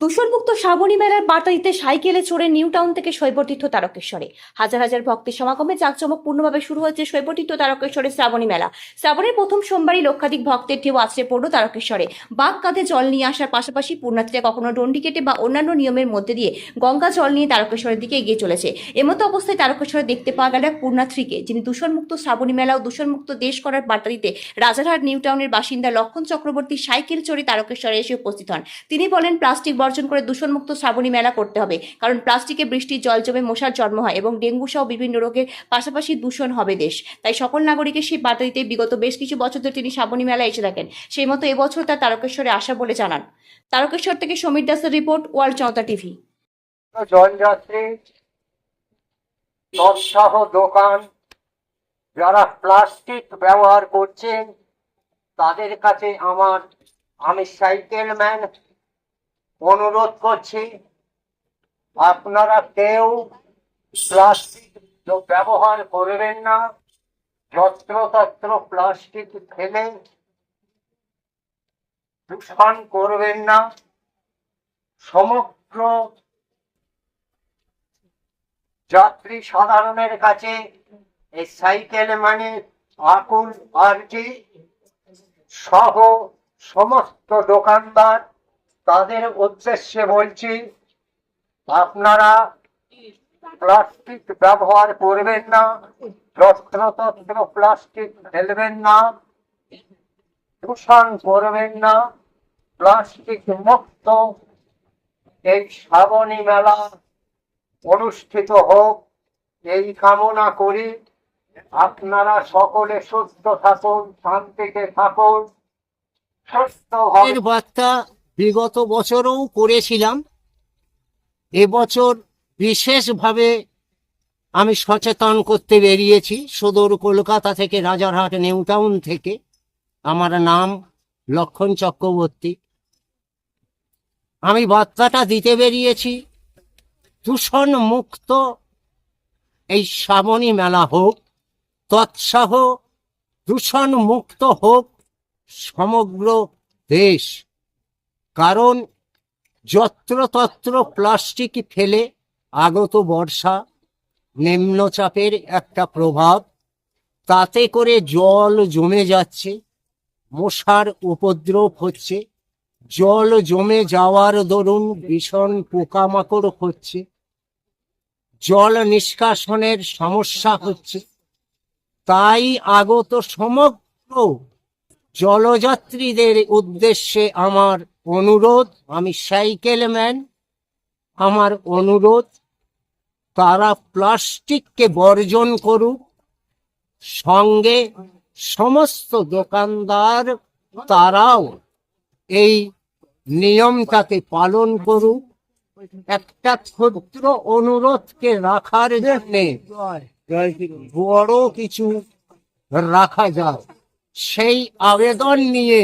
দূষণমুক্ত শ্রাবণী মেলার বার্তা দিতে সাইকেলে চড়ে নিউ টাউন থেকে শৈবতীর্থ তারকেশ্বরে। হাজার হাজার ভক্তের সমাগমে জাঁকজমকপূর্ণভাবে শুরু হয়েছে শৈবতীর্থ তারকেশ্বরের শ্রাবণী মেলা। শ্রাবণের প্রথম সোমবারই লক্ষাধিক ভক্তের ঢেউ আছড়ে পড়ল তারকেশ্বরে। বাঘ কাঁধে জল নিয়ে আসার পাশাপাশি পূর্ণার্থীরা কখনো ডন্ডি কেটে বা অন্যান্য নিয়মের মধ্যে দিয়ে গঙ্গা জল নিয়ে তারকেশ্বরের দিকে এগিয়ে চলেছে। এমতো অবস্থায় তারকেশ্বরে দেখতে পাওয়া গেল এক পূর্ণার্থীকে, যিনি দূষণমুক্ত শ্রাবণী মেলা ও দূষণমুক্ত দেশ করার বার্তা দিতে রাজারহাট নিউ টাউনের বাসিন্দা লক্ষণ চক্রবর্তী সাইকেল চড়ে তারকেশ্বরে এসে উপস্থিত হন। তিনি বলেন, প্লাস্টিক বর্জন করে দূষণমুক্ত শ্রাবণী মেলা করতে হবে। কারণ প্লাস্টিকে বৃষ্টির জল জমে মশার জন্ম হয় এবং ডেঙ্গু সহ বিভিন্ন রোগের পাশাপাশি দূষণ হবে দেশ। তাই সকল নাগরিকের সেই বার্তা দিতে বিগত বেশ কিছু বছর ধরে তিনি শ্রাবণী মেলা এসে থাকেন। সেই মতো এবছর তার তারকেশ্বরে আসা বলে জানান। তারকেশ্বর থেকে সমীর দাসের রিপোর্ট, ওয়ার্ল্ড জনতা টিভি। জলযাত্রী দোকান, যারা প্লাস্টিক ব্যবহার করছেন, তাদের কাছে আমার, আমি সাইকেল ম্যান অনুরোধ করছি, আপনারা কেউ প্লাস্টিক ব্যবহার করবেন না, যত্রতত্র প্লাস্টিক ফেলে দূষণ করবেন না, সমগ্র যাত্রী সাধারণের কাছে এই সাইকেল মানে আকুল আরজি সহ সমস্ত দোকানদার তাদের উদ্দেশ্যে বলছি, আপনারা প্লাস্টিক ব্যবহার করবেন না যত্রতত্র প্লাস্টিক ফেলবেন না, দূষণ করবেন না, প্লাস্টিক মুক্ত এই শ্রাবণী মেলা অনুষ্ঠিত হোক, এই কামনা করি। আপনারা সকলে সুস্থ থাকুন, শান্তিতে থাকুন, সুস্থ বার্তা বিগত বছরও করেছিলাম। এবছর বিশেষভাবে আমি সচেতন করতে বেরিয়েছি সদর কলকাতা থেকে রাজারহাট নিউটাউন থেকে। আমার নাম লক্ষণ চক্রবর্তী। আমি বার্তাটা দিতে বেরিয়েছি, দূষণ মুক্ত এই শ্রাবণী মেলা হোক, তৎসহ দূষণ মুক্ত হোক সমগ্র দেশ। কারণ যত্রতত্র প্লাস্টিক ফেলে আগত বর্ষা, নিম্নচাপের একটা প্রভাব, তাতে করে জল জমে যাচ্ছে, মশার উপদ্রব হচ্ছে, জল জমে যাওয়ার দরুন ভীষণ পোকামাকড় হচ্ছে, জল নিষ্কাশনের সমস্যা হচ্ছে, তাই আগত সমগ্র জলযাত্রীদের উদ্দেশ্যে আমার অনুরোধ, আমি সাইকেল ম্যান। আমার অনুরোধ, তারা প্লাস্টিককে বর্জন করুক। সঙ্গে সমস্ত দোকানদার, তারাও এই নিয়মটাকে পালন করুক। একটা ক্ষুদ্র অনুরোধকে রাখার জন্যে বড় কিছু রাখা যায়। সেই আবেদন নিয়ে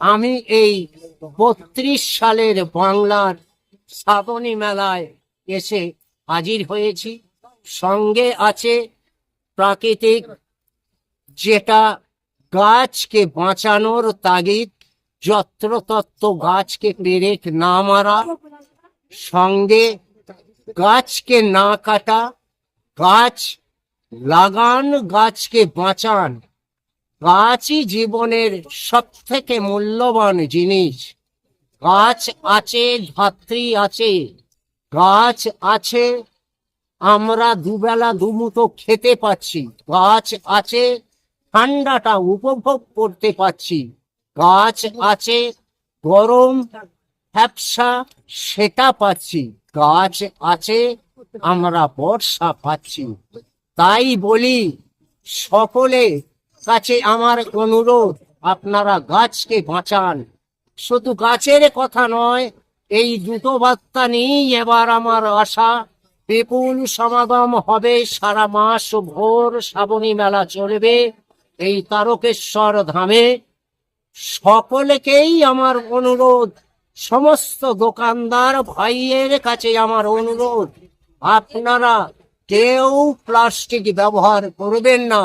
আমি এই বত্রিশ সালের বাংলার শ্রাবণী মেলায় এসে হাজির হয়েছি। সঙ্গে আছে প্রাকৃতিক যেটা গাছকে বাঁচানোর তাগিদ, যত্রতত্ত্ব গাছকে পেরেক না মারা, সঙ্গে গাছকে না কাটা, গাছ লাগান, গাছকে বাঁচান। গাছই জীবনের সব থেকে মূল্যবান জিনিস। গাছ আছে, ধাত্রী আছে। গাছ আছে, আমরা দুবেলা দুমুটো খেতে পাচ্ছি। গাছ আছে, ঠান্ডাটা উপভোগ করতে পাচ্ছি। গাছ আছে, গরম ফ্যাপসা সেটা পাচ্ছি। গাছ আছে, আমরা বর্ষা পাচ্ছি। তাই বলি, সকলে কাছে আমার অনুরোধ, আপনারা গাছকে বাঁচান। শুধু গাছের কথা নয়, এই দুটো বার্তা নিয়েই এবার আমার আশা, বিপুল সমাগম হবে সারা মাস ভোর শ্রাবণী মেলা চলবে এই তারকেশ্বর ধামে। সকলকেই আমার অনুরোধ, সমস্ত দোকানদার ভাইয়ের কাছে আমার অনুরোধ, আপনারা কেউ প্লাস্টিক ব্যবহার করবেন না।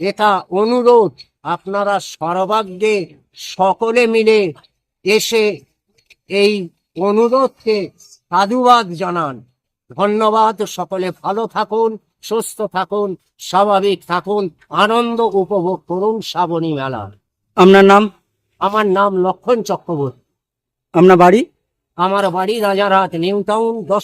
এটা অনুরোধ আপনারা সর্বাগ্যে সকলে মিলে এসে এই অনুরোধকে সাধুবাদ জানান। ধন্যবাদ সকলে ভালো থাকুন সুস্থ থাকুন স্বাভাবিক থাকুন আনন্দ উপভোগ করুন শ্রাবণী মেলা। আপনার নাম? আমার নাম লক্ষণ চক্রবর্তী। আপনার বাড়ি? আমার বাড়ি রাজারহাট নিউ টাউন দশ